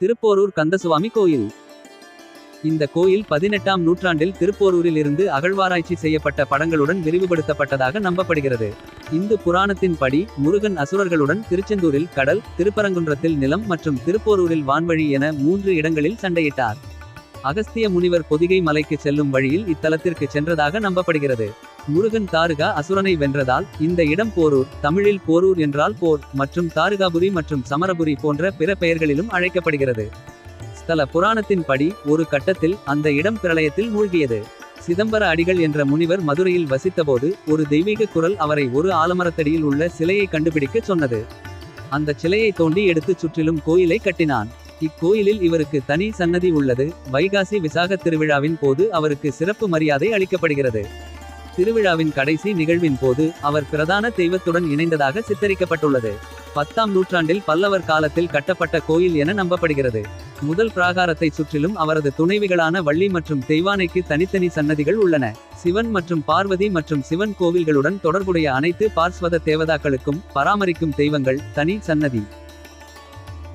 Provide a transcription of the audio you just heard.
திருப்போரூர் கந்தசுவாமி கோயில். இந்த கோயில் பதினெட்டாம் நூற்றாண்டில் திருப்போரூரில் இருந்து அகழ்வாராய்ச்சி செய்யப்பட்ட படங்களுடன் விரிவுபடுத்தப்பட்டதாக நம்பப்படுகிறது. இந்து புராணத்தின் படி முருகன் அசுரர்களுடன் திருச்செந்தூரில் கடல் திருப்பரங்குன்றத்தில் நிலம் மற்றும் திருப்போரூரில் வான்வழி என மூன்று இடங்களில் சண்டையிட்டார். அகஸ்திய முனிவர் பொதிகை மலைக்கு செல்லும் வழியில் இத்தலத்திற்கு சென்றதாக நம்பப்படுகிறது. முருகன் தாருகா அசுரனை வென்றதால் இந்த இடம் போரூர் தமிழில் போரூர் என்றால் போர் மற்றும் தாருகாபுரி மற்றும் சமரபுரி போன்ற பிற பெயர்களிலும் அழைக்கப்படுகிறது. ஸ்தல புராணத்தின் படி ஒரு கட்டத்தில் அந்த இடம் பிரளயத்தில் மூழ்கியது. சிதம்பர அடிகள் என்ற முனிவர் மதுரையில் வசித்தபோது ஒரு தெய்வீக குரல் அவரை ஒரு ஆலமரத்தடியில் உள்ள சிலையை கண்டுபிடிக்கச் சொன்னது. அந்த சிலையை தோண்டி எடுத்துச் சுற்றிலும் கோயிலை கட்டினான். இக்கோயிலில் இவருக்கு தனி சன்னதி உள்ளது. வைகாசி விசாக திருவிழாவின் போது அவருக்கு சிறப்பு மரியாதை அளிக்கப்படுகிறது. திருவிழாவின் கடைசி நிகழ்வின் போது அவர் பிரதான தெய்வத்துடன் இணைந்ததாக சித்தரிக்கப்பட்டுள்ளது. பத்தாம் நூற்றாண்டில் பல்லவர் காலத்தில் கட்டப்பட்ட கோயில் என நம்பப்படுகிறது. முதல் பிராகாரத்தை சுற்றிலும் அவரது துணைவிகளான வள்ளி மற்றும் தெய்வானைக்கு தனித்தனி சன்னதிகள் உள்ளன. சிவன் மற்றும் பார்வதி மற்றும் சிவன் கோவில்களுடன் தொடர்புடைய அனைத்து பார்ஸ்வத தேவதாக்களுக்கும் பராமரிக்கும் தெய்வங்கள் தனி சன்னதி.